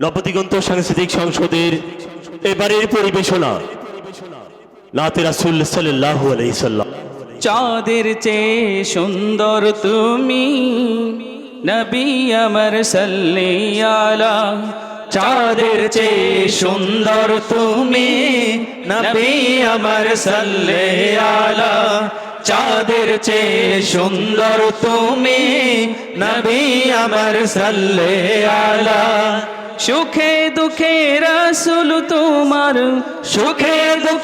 নবদিগন্ত সাংস্কৃতিক সংসদের এবারের পরিবেশনা। নাতে রাসুল সাল্লাহ চাঁদের চেয়ে সুন্দর তুমি, নবী আমার সাল্লিয়ালা। চাঁদের চেয়ে সুন্দর তুমি, নবী আমার সাল্লিয়ালা। চাঁদের চেয়ে সুন্দর তুমি নবী আমার সাল্লে আলা সুখে দুঃখে রাসুল তোমার সুখে দুঃখে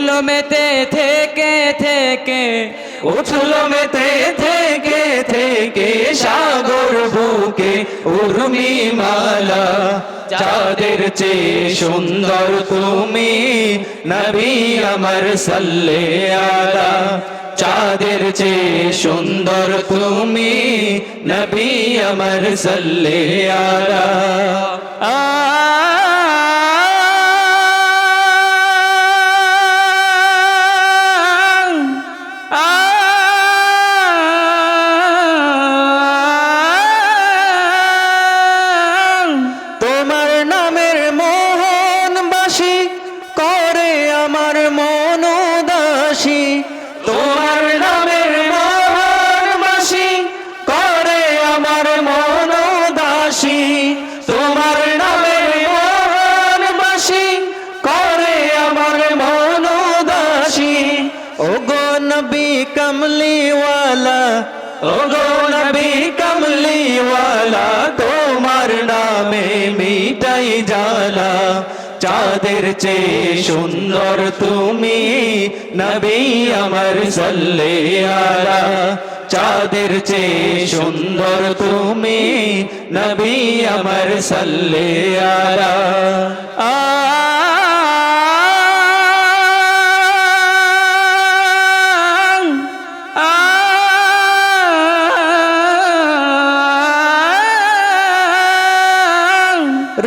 উঠল মেতে থেকে থেকে, উঠল মেতে থেকে থেকে সাগর বুকে উর্মি মালা চাঁদের চেয়ে সুন্দর তুমি নবী আমার সাল্লে আলা চাঁদের চেয়ে সুন্দর তুমি নবী আমার সাল্লে আলা তোমার কমলিওয়ালা ও গো নবী কমলিওয়ালা তোমার নামে মিটাই জালা চাঁদের চেয়ে সুন্দর তুমি নবী আমার সাল্লে আলা চাঁদের চেয়ে সুন্দর তুমি নবী আমার সাল্লে আলা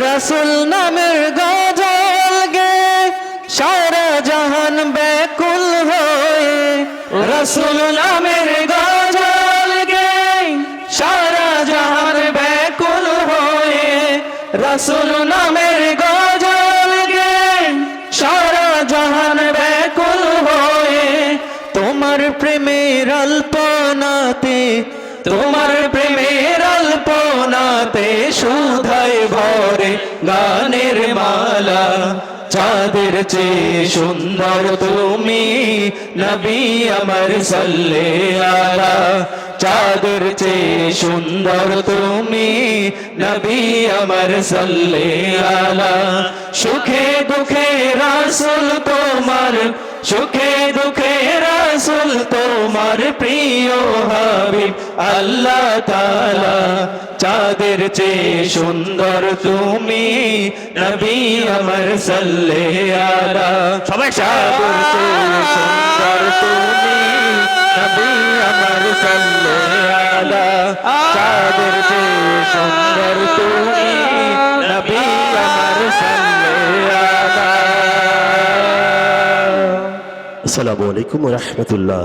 রসুল নামের গজল গে সারা জাহান ব্যাকুল হয়ে। রসুল নামের গজল গে সারা জাহান ব্যাকুল হয়ে। রসুল নামের গজল গে সারা জাহান ব্যাকুল হয়ে। তোমার প্রেমের অল্পনাতে তোমার প্রেমের অল্পনাতে সুধায় ভরে গানের মালা। চাঁদের চেয়ে সুন্দর তুমি নবী আমার সাল্লে আলা চাঁদের চেয়ে সুন্দর তুমি নবী আমার সাল্লে আলা সুখে দুঃখে রাসুল তোমার, সুখে দুঃখে রাসুল তোমার প্রিয় হাবিব আল্লাহ তালা চাঁদের চেয়ে সুন্দর তুমি নবী আমার সাল্লে আলা সবাই চাঁদের চেয়ে সুন্দর তুমি নবী আমার সাল্লে আলা চাঁদের চেয়ে সুন্দর তুমি নবী আমার সাল্লে আলা আসসালামু আলাইকুম রহমতুল্লাহ।